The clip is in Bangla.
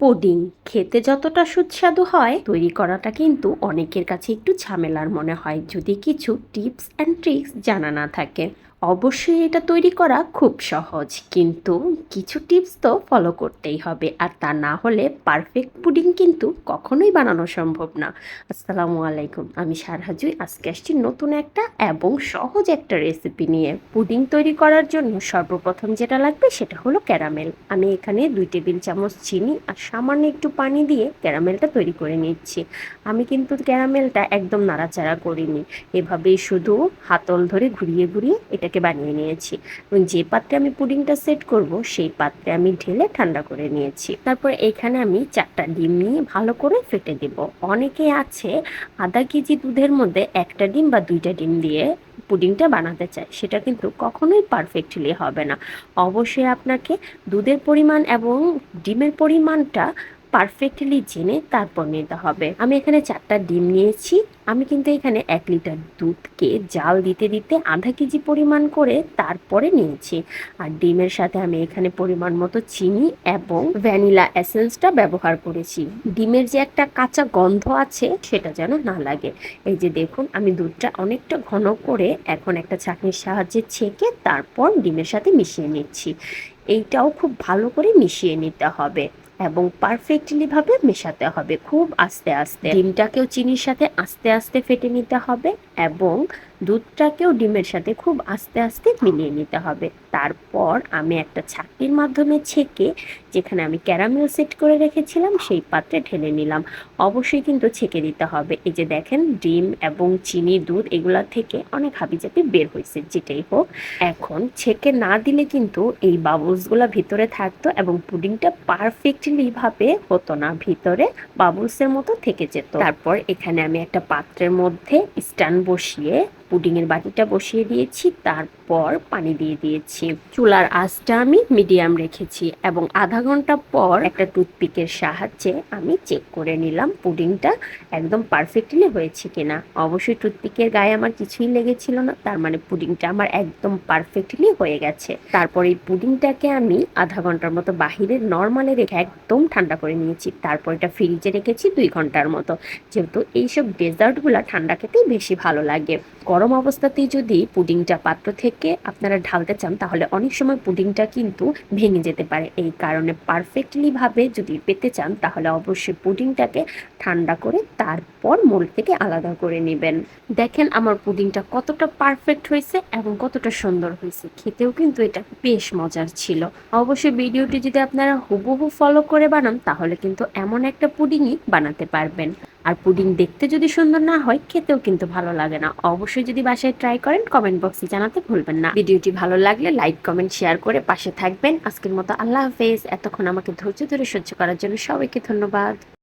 পুডিং খেতে যতটা সুস্বাদু হয়, তৈরি করাটা কিন্তু অনেকের কাছে একটু ঝামেলার মনে হয়, যদি কিছু টিপস অ্যান্ড ট্রিক্স জানা না থাকে। অবশ্যই এটা তৈরি করা খুব সহজ, কিন্তু কিছু টিপস তো ফলো করতেই হবে। আর তা না হলে পারফেক্ট পুডিং কিন্তু কখনোই বানানো সম্ভব না। আসসালামু আলাইকুম, আমি সারহাজুই আজকে আসছি নতুন একটা এবং সহজ একটা রেসিপি নিয়ে। পুডিং তৈরি করার জন্য সর্বপ্রথম যেটা লাগবে সেটা হলো ক্যারামেল আমি এখানে দুই টেবিল চামচ চিনি আর সামান্য একটু পানি দিয়ে ক্যারামেলটা তৈরি করে নিচ্ছি। আমি কিন্তু ক্যারামেলটা একদম নাড়াচাড়া করিনি। এভাবেই শুধু হাতল ধরে ঘুরিয়ে ঘুরিয়ে এটাকে বানিয়ে নিয়েছি। এবং যে পাত্রে আমি পুডিংটা সেট করব, সেই পাত্রে আমি ঢেলে ঠান্ডা করে নিয়েছি। তারপর এখানে আমি চারটা ডিম নিয়ে ভালো করে ফেটে দেব। অনেকে আছে আধা কেজি দুধের মধ্যে একটা ডিম বা দুইটা ডিম দিয়ে পুডিংটা বানাতে চায়। সেটা কিন্তু কখনোই পারফেক্টলি হবে না। অবশ্যই আপনাকে দুধের পরিমাণ এবং ডিমের পরিমাণটা পারফেক্টলি জেনে তারপর নিতে হবে। আমি এখানে চারটা ডিম নিয়েছি। আমি কিন্তু এখানে এক লিটার দুধকে জাল দিতে দিতে আধা কেজি পরিমাণ করে তারপরে নিয়েছি। আর ডিমের সাথে আমি এখানে পরিমাণ মতো চিনি এবং ভ্যানিলা এসেন্সটা ব্যবহার করেছি। ডিমের যে একটা কাঁচা গন্ধ আছে, সেটা যেন না লাগে। এই যে দেখুন, আমি দুধটা অনেকটা ঘন করে এখন একটা ছাঁকনির সাহায্যে ছেঁকে তারপর ডিমের সাথে মিশিয়ে নিচ্ছি। এইটাও খুব ভালো করে মিশিয়ে নিতে হবে। এবং পারফেক্টলি ভাবে মেশাতে হবে, খুব আস্তে আস্তে। ডিমটাকেও চিনির সাথে আস্তে আস্তে ফেটে নিতে হবে। এবং দুধটাকেও ডিমের সাথে খুব আস্তে আস্তে মিলিয়ে নিতে হবে। তারপর আমি একটা ছাকনির মাধ্যমে ছেঁকে, যেখানে আমি ক্যারামেল সেট করে রেখেছিলাম, সেই পাত্রে ঢেলে নিলাম। অবশ্যই কিন্তু ছেঁকে দিতে হবে। এই যে দেখেন, ডিম এবং চিনি, দুধ, এগুলা থেকে অনেক হাবিজাবি বের হয়েছে, যেটাই হোক। এখন ছেঁকে না দিলে কিন্তু এই বাবলসগুলো ভিতরে থাকতো এবং পুডিংটা পারফেক্টলি ভাবে হতো না। ভিতরে বাবলসের মতো থেকে যেত। তারপর এখানে আমি একটা পাত্রের মধ্যে স্ট্যান্ড বসিয়ে পুডিংয়ের বাটিটা বসিয়ে দিয়েছি, তারপর পানি দিয়ে দিয়েছি। চুলার আঁচটা আমি মিডিয়াম রেখেছি এবং আধা ঘণ্টা পর একটা টুথপিকের সাহায্যে আমি চেক করে নিলাম পুডিংটা একদম পারফেক্টলি হয়েছে কিনা। অবশ্যই টুথপিকের গায়ে আমার কিছুই লেগেছিল না, তার মানে পুডিংটা আমার একদম পারফেক্টলি হয়ে গেছে। তারপর এই পুডিংটাকে আমি আধা ঘণ্টার মতো বাহিরে নর্মালে রেখে একদম ঠান্ডা করে নিয়েছি। তারপর এটা ফ্রিজে রেখেছি দুই ঘণ্টার মতো। যেহেতু এইসব ডেজার্টগুলো ঠান্ডা খেতেই বেশি ভালো লাগে। গরম অবস্থাতেই যদি পুডিংটা পাত্র থেকে আপনারা ঢালতে চান, তাহলে অনেক সময় পুডিংটা কিন্তু ভেঙে যেতে পারে। এই কারণে পারফেক্টলিভাবে যদি পেতে চান, তাহলে অবশ্যই পুডিংটাকে ঠান্ডা করে তারপর মোল থেকে আলাদা করে নেবেন। দেখেন আমার পুডিংটা কতটা পারফেক্ট হয়েছে এবং কতটা সুন্দর হয়েছে। খেতেও কিন্তু এটা বেশ মজার ছিল। অবশ্যই ভিডিওটি যদি আপনারা হুবহু ফলো করে বানান, তাহলে কিন্তু এমন একটা পুডিংই বানাতে পারবেন। আর পুডিং দেখতে যদি সুন্দর না হয়, খেতেও কিন্তু ভালো লাগে না। অবশ্যই যদি বাসায় ট্রাই করেন কমেন্ট বক্সে জানাতে ভুলবেন না। ভিডিওটি ভালো লাগলে লাইক কমেন্ট শেয়ার করে পাশে থাকবেন। আজকের মতো আল্লাহ হাফেজ। এতক্ষণ আমাকে ধৈর্য ধরে সহ্য করার জন্য সবাইকে ধন্যবাদ।